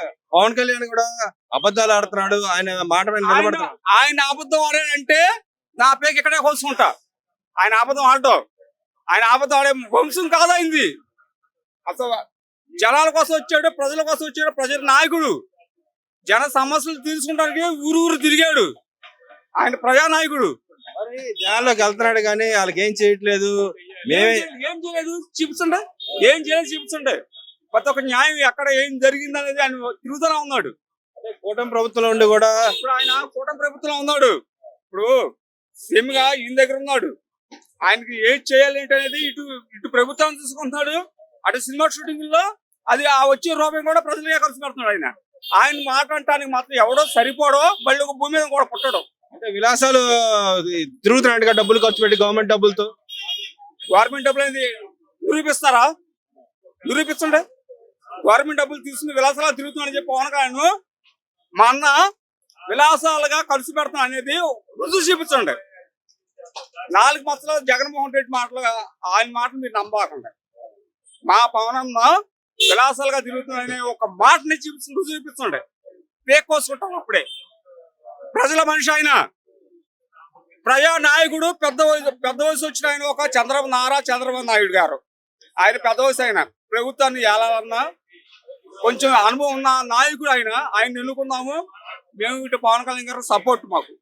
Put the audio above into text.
పవన్ కళ్యాణ్ కూడా అబద్ధాలు ఆడుతున్నాడు. ఆయన మాట మీద ఆయన నిలబడుతున్నాడు. ఆయన అబద్ధం ఆడాడంటే నా పేరు ఇక్కడే కోసుకుంటా ఆయన అబద్ధం ఆడటం. ఆయన అబద్ధం ఆడే వంశం కాదైంది అసలు జనాల కోసం వచ్చాడు ప్రజల కోసం వచ్చాడు ప్రజల నాయకుడు. జన సమస్యలు తీర్చుకోవడానికి ఊరు ఊరు తిరిగాడు. ఆయన ప్రజానాయకుడు. మరి జనాల్లోకి వెళ్తున్నాడు కానీ వాళ్ళకి ఏం చేయట్లేదు. మేమే ఏం చేయ- ఏం చేయలేదు? చూపించండి ఏం చేయలేదు? చూపించండి ప్రతి ఒక్క న్యాయం ఎక్కడ ఏం జరిగింది అనేది ఆయన తిరుగుతూనే ఉన్నాడు. కూటమి ప్రభుత్వంలో ఉండి కూడా ఇప్పుడు ఆయన కూటమి ప్రభుత్వంలో ఉన్నాడు. ఇప్పుడు సీఎం గా ఈయన దగ్గర ఉన్నాడు. ఆయనకి ఏం చేయాలి అనేది ఇటు ఇటు ప్రభుత్వం తీసుకుంటున్నాడు అటు సినిమా షూటింగ్లో అది ఆ వచ్చే రూపాయి కూడా ప్రజలకే ఖర్చు పెడుతున్నాడు ఆయన ఆయన మాట్లాడటానికి మాత్రం ఎవడో సరిపోడో మళ్ళీ ఒక భూమి మీద కూడా పుట్టడం అంటే విలాసాలు తిరుగుతున్నాడు డబ్బులు ఖర్చు పెట్టి గవర్నమెంట్ డబ్బులతో? గవర్నమెంట్ డబ్బులు అనేది నిరూపిస్తారా? నిరూపించండి గవర్నమెంట్ డబ్బులు తీసుకుని విలాసాలు తిరుగుతున్నాడని చెప్పి పవన్ కళ్యాణ్ మా అన్న విలాసాలుగా ఖర్చు పెడతాం అనేది రుజువు చూపించండి. నాలుగు మచ్చలు జగన్మోహన్ రెడ్డి మాటలు ఆయన మాటలు మీరు నమ్మకండి. మా పవన్ అన్న విలాసాలుగా తిరుగుతున్నాడనే ఒక మాటని చూపించి రుజువు చూపించండి. పేకోసుకుంటాం కోసుకుంటాం అప్పుడే. ప్రజల మనిషి ఆయన. ప్రజా నాయకుడు పెద్ద వయసు పెద్ద వయసు వచ్చిన ఆయన ఒక చంద్రబాబు నారా చంద్రబాబు నాయుడు గారు. ఆయన పెద్ద వయసు ఆయన. ప్రభుత్వాన్ని ఏలాలన్నా కొంచెం అనుభవం ఉన్న నాయకుడు ఆయన ఆయన ఎన్నుకున్నాము మేము ఇటు పవన్ కళ్యాణ్ గారు సపోర్ట్ మాకు.